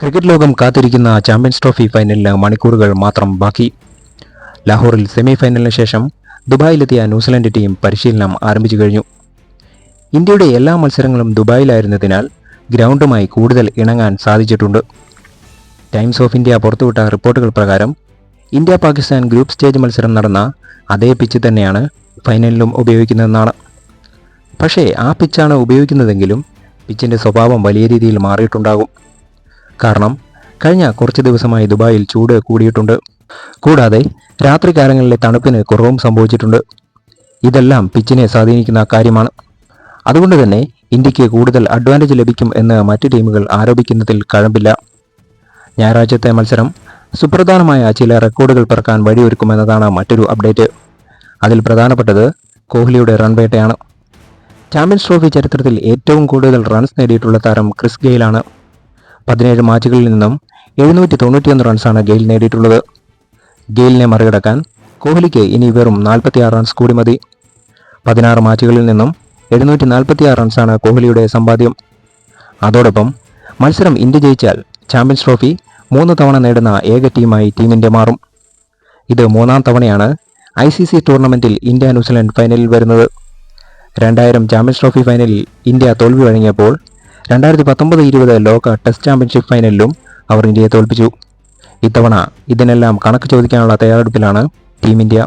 Cricket ലോകം കാത്തിരിക്കുന്ന champions trophy ഫൈനലിന് മണിക്കൂറുകൾ മാത്രം ബാക്കി. ലാഹോറിൽ സെമി ഫൈനലിന് ശേഷം ദുബായിലെത്തിയ ന്യൂസിലൻഡ് ടീം പരിശീലനം ആരംഭിച്ചു കഴിഞ്ഞു. ഇന്ത്യയുടെ എല്ലാ മത്സരങ്ങളും ദുബായിലായിരുന്നതിനാൽ ഗ്രൗണ്ടുമായി കൂടുതൽ ഇണങ്ങാൻ സാധിച്ചിട്ടുണ്ട്. ടൈംസ് ഓഫ് ഇന്ത്യ പുറത്തുവിട്ട റിപ്പോർട്ടുകൾ പ്രകാരം ഇന്ത്യ പാകിസ്ഥാൻ ഗ്രൂപ്പ് സ്റ്റേജ് മത്സരം നടന്ന അതേ പിച്ച് തന്നെയാണ് ഫൈനലിലും ഉപയോഗിക്കുന്നതെന്നാണ്. പക്ഷേ ആ പിച്ചാണ് ഉപയോഗിക്കുന്നതെങ്കിലും പിച്ചിന്റെ സ്വഭാവം വലിയ രീതിയിൽ മാറിയിട്ടുണ്ടാകും. കാരണം കഴിഞ്ഞ കുറച്ച് ദിവസമായി ദുബായിൽ ചൂട് കൂടിയിട്ടുണ്ട്. കൂടാതെ രാത്രികാലങ്ങളിലെ തണുപ്പിന് കുറവും സംഭവിച്ചിട്ടുണ്ട്. ഇതെല്ലാം പിച്ചിനെ സ്വാധീനിക്കുന്ന കാര്യമാണ്. അതുകൊണ്ട് തന്നെ ഇന്ത്യയ്ക്ക് കൂടുതൽ അഡ്വാന്റേജ് ലഭിക്കും എന്ന് മറ്റ് ടീമുകൾ ആരോപിക്കുന്നതിൽ കഴമ്പില്ല. ഞായറാഴ്ചത്തെ മത്സരം സുപ്രധാനമായ ചില റെക്കോർഡുകൾ പിറക്കാൻ വഴിയൊരുക്കുമെന്നതാണ് മറ്റൊരു അപ്ഡേറ്റ് അതിൽ പ്രധാനപ്പെട്ടത് കോഹ്ലിയുടെ റൺവേട്ടയാണ് ചാമ്പ്യൻസ് ട്രോഫി ചരിത്രത്തിൽ ഏറ്റവും കൂടുതൽ റൺസ് നേടിയിട്ടുള്ള താരം ക്രിസ് ഗെയിലാണ്. പതിനേഴ് മാച്ചുകളിൽ നിന്നും എഴുന്നൂറ്റി തൊണ്ണൂറ്റിയൊന്ന് റൺസാണ് ഗെയിൽ നേടിയിട്ടുള്ളത്. ഗെയിലിനെ മറികടക്കാൻ കോഹ്ലിക്ക് ഇനി വെറും നാൽപ്പത്തിയാറ് റൺസ് കൂടി മതി. പതിനാറ് മാച്ചുകളിൽ നിന്നും എഴുന്നൂറ്റി നാൽപ്പത്തിയാറ് റൺസാണ് കോഹ്ലിയുടെ സമ്പാദ്യം. അതോടൊപ്പം മത്സരം ഇന്ത്യ ജയിച്ചാൽ ചാമ്പ്യൻസ് ട്രോഫി മൂന്ന് തവണ നേടുന്ന ഏക ടീമായി ടീം ഇന്ത്യ മാറും. ഇത് മൂന്നാം തവണയാണ് ഐ സി സി ടൂർണമെന്റിൽ ഇന്ത്യ ന്യൂസിലൻഡ് ഫൈനലിൽ വരുന്നത്. രണ്ടായിരം ചാമ്പ്യൻസ് ട്രോഫി ഫൈനലിൽ ഇന്ത്യ തോൽവി വഴങ്ങിയപ്പോൾ രണ്ടായിരത്തി പത്തൊമ്പത് ഇരുപത് ലോക ടെസ്റ്റ് ചാമ്പ്യൻഷിപ്പ് ഫൈനലിലും അവർ ഇന്ത്യയെ തോൽപ്പിച്ചു. ഇത്തവണ ഇതിനെല്ലാം കണക്ക് ചോദിക്കാനുള്ള തയ്യാറെടുപ്പിലാണ് ടീം ഇന്ത്യ.